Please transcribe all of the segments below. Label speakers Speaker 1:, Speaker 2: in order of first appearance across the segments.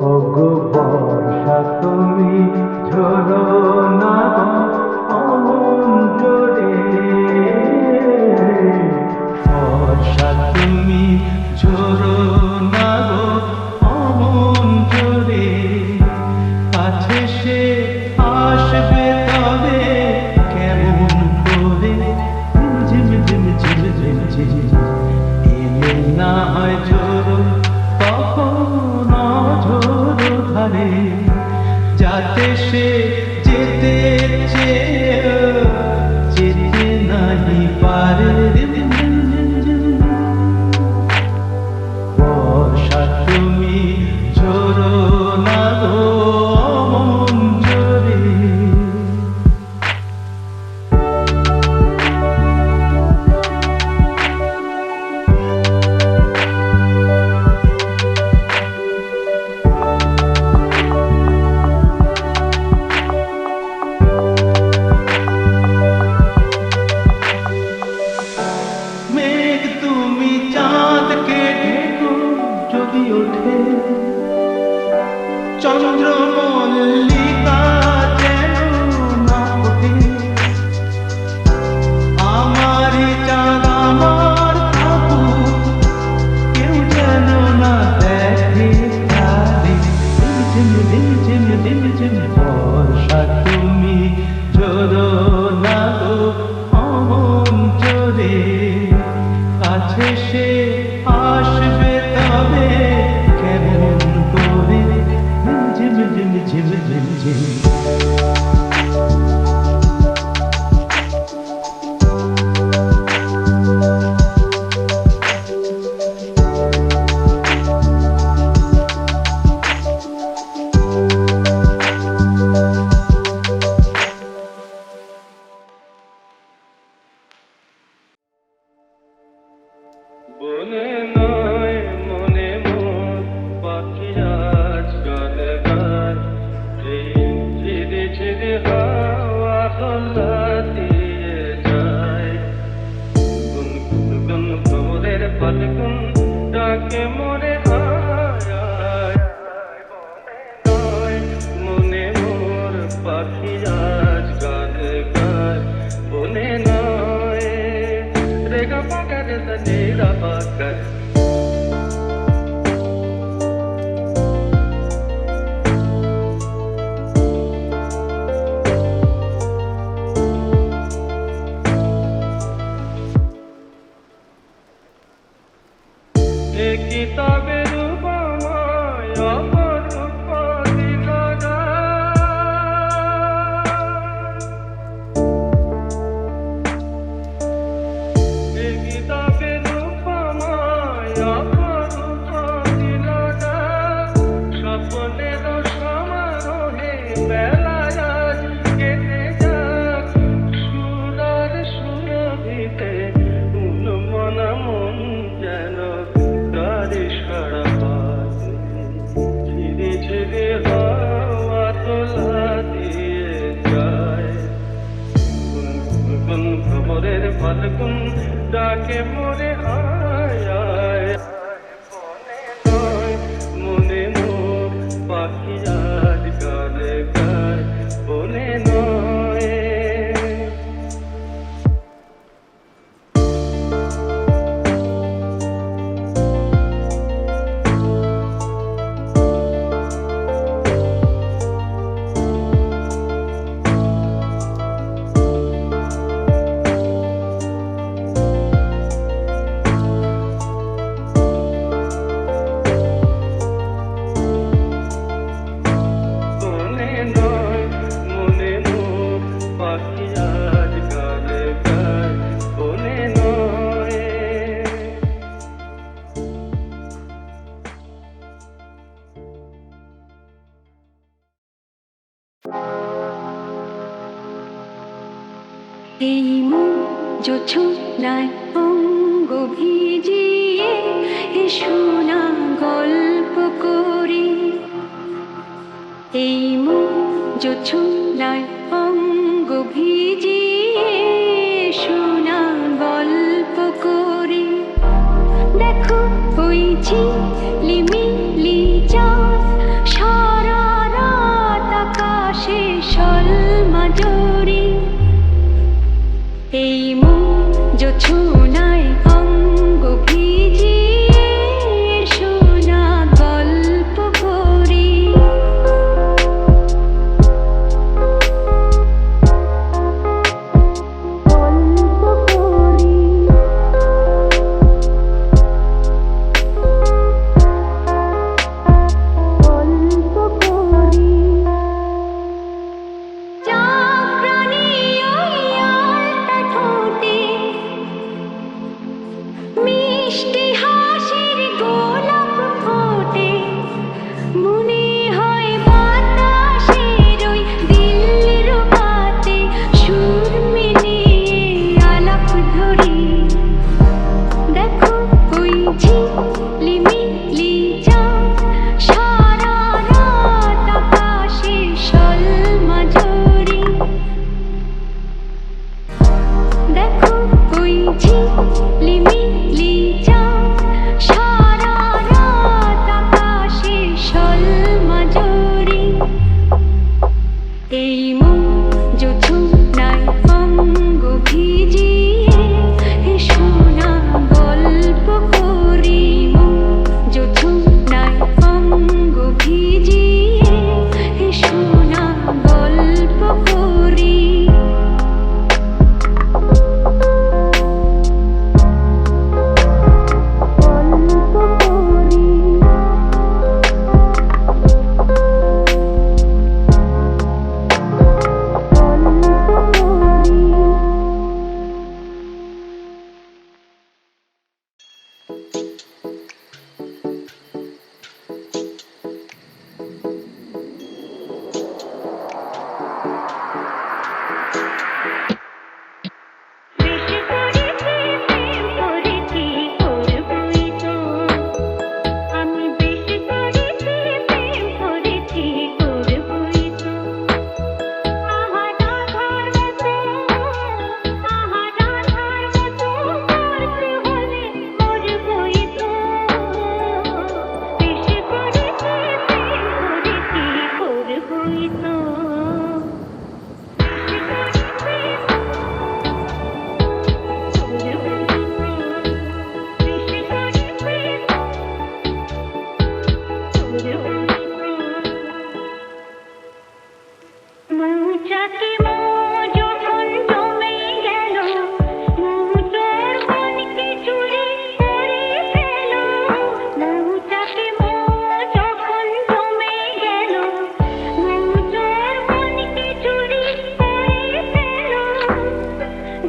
Speaker 1: অগ आनंद मेरा पाकर শোনা গল্প করি। এই মোছুলায় অঙ্গ ভিজিয়ে শোনা গল্প করি। দেখো ওই
Speaker 2: ঝিঁ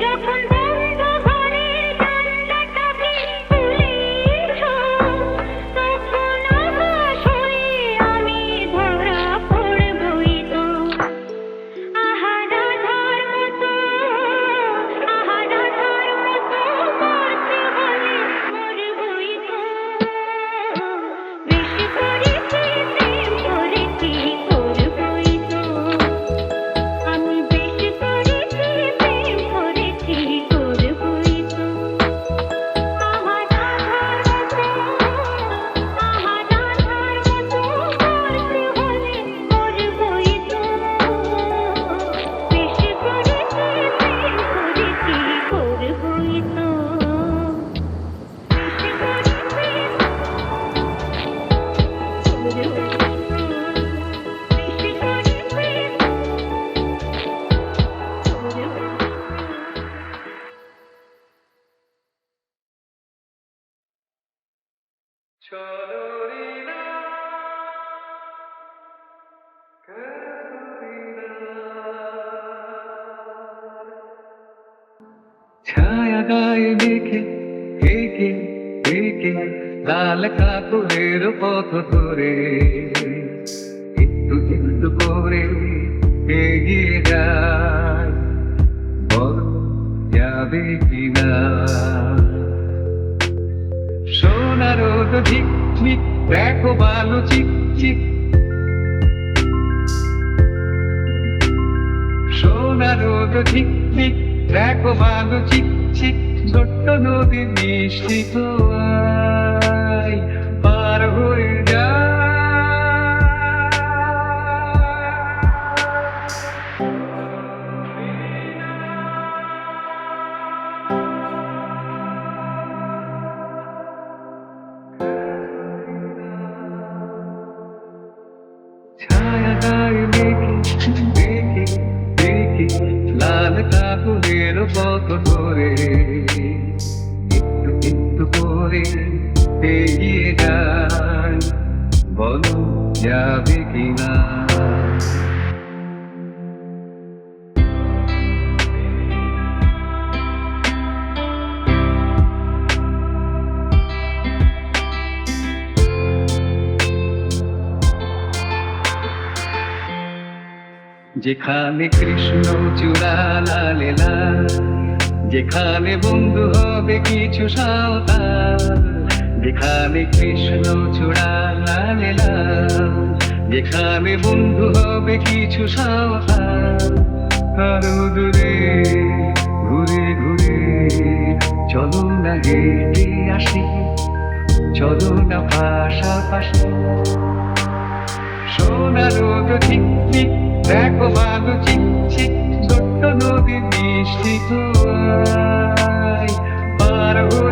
Speaker 2: যখন কাপড়ের পথ ধরে, একটু একটু করে এগিয়ে যায় বল যাবে কিনা? সোনার রোদ ঝিকঝিক দেখো বালু চিক চিক সোনার রোদ ঝিকঝিক দেখো বালু চিক চিক ছোট্ট নদী মিষ্টি তোয়াই ধরে একটু একটু করে এগিয়ে যায় বলো যাবে কিনা। যেখানে কৃষ্ণ চূড়া লালেলা যেখানে বন্ধু হবে কিছু সাঁওতাল, যেখানে কৃষ্ণ চূড়া যেখানে বন্ধু হবে কিছু সাঁওতাল। আরও দূরে ঘুরে ঘুরে চলো না হেঁটে আসি, চলো না পাশাপাশি। সোনার ঠিক ঠিক দেখো চিক চিক ছোট্ট নদী মিষ্টি তোয়াই পার হয়ে